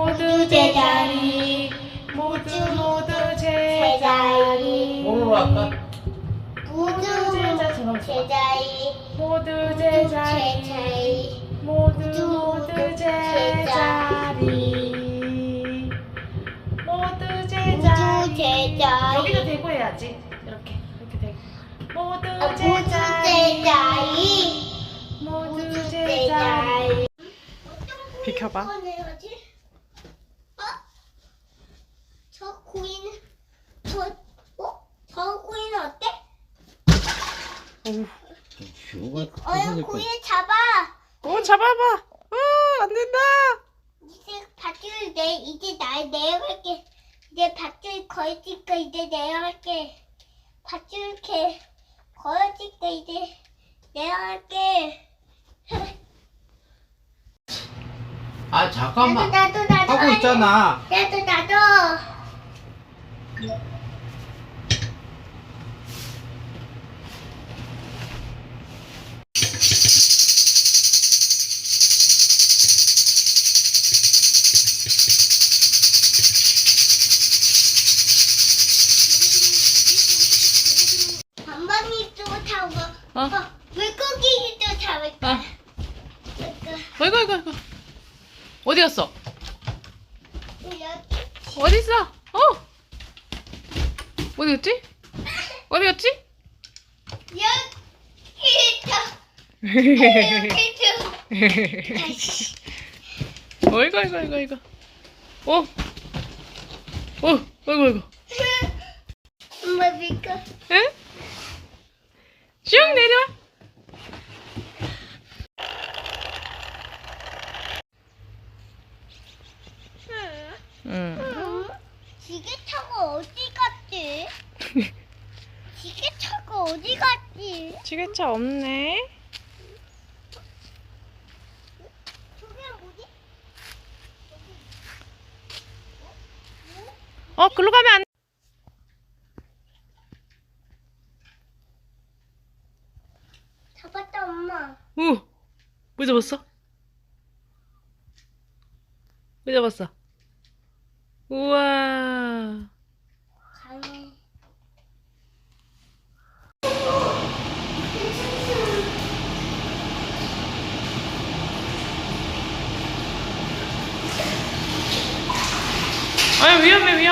모두 제자리 모두 모두 제자리. 뭐로 할까? 모두 제자 제발. 제자리 모두 제자리 제자리 모두 모두 제자리. 모두 모두 제자리. 제자리. 여기도 대고 해야지. 이렇게 이렇게 대고. 모두 아, 모두 제자리. 제자리. 모두 제자리. 제자리. 비켜봐. 어떤 거 내야지? 어? 저 고인 저 어? 저 고인 어때? 어여 고인 잡아. 오 잡아봐. 어 안된다. 이제 밧줄 내 이제 나 내려갈게. 이제 밧줄 걸어질까 이제 내려갈게. 밧줄 이렇게 걸어질까 이제 내려갈게. 아 나도 잠깐만. 나도 나도 하고 있잖아. 나도 나도 어? 어, 물고기도 잡을까? 어. 그러니까 이거 이거 이거 어디 갔어 여기 어디 있어 어 어디 갔지 어디 갔지 여기도 여기도 어이구 이거 이거 이거 어? 어? 어이구 이거 엄마 믿고 응? 쭉 내려와 응. 지게 타고 어디 갔지? 지게 타고 어디 갔지? 지게차 없네 저게 뭐지? 어 글로 가면 안 우! 뭐 잡았어? 왜 잡았어? 우와! 아유 위험해 위험해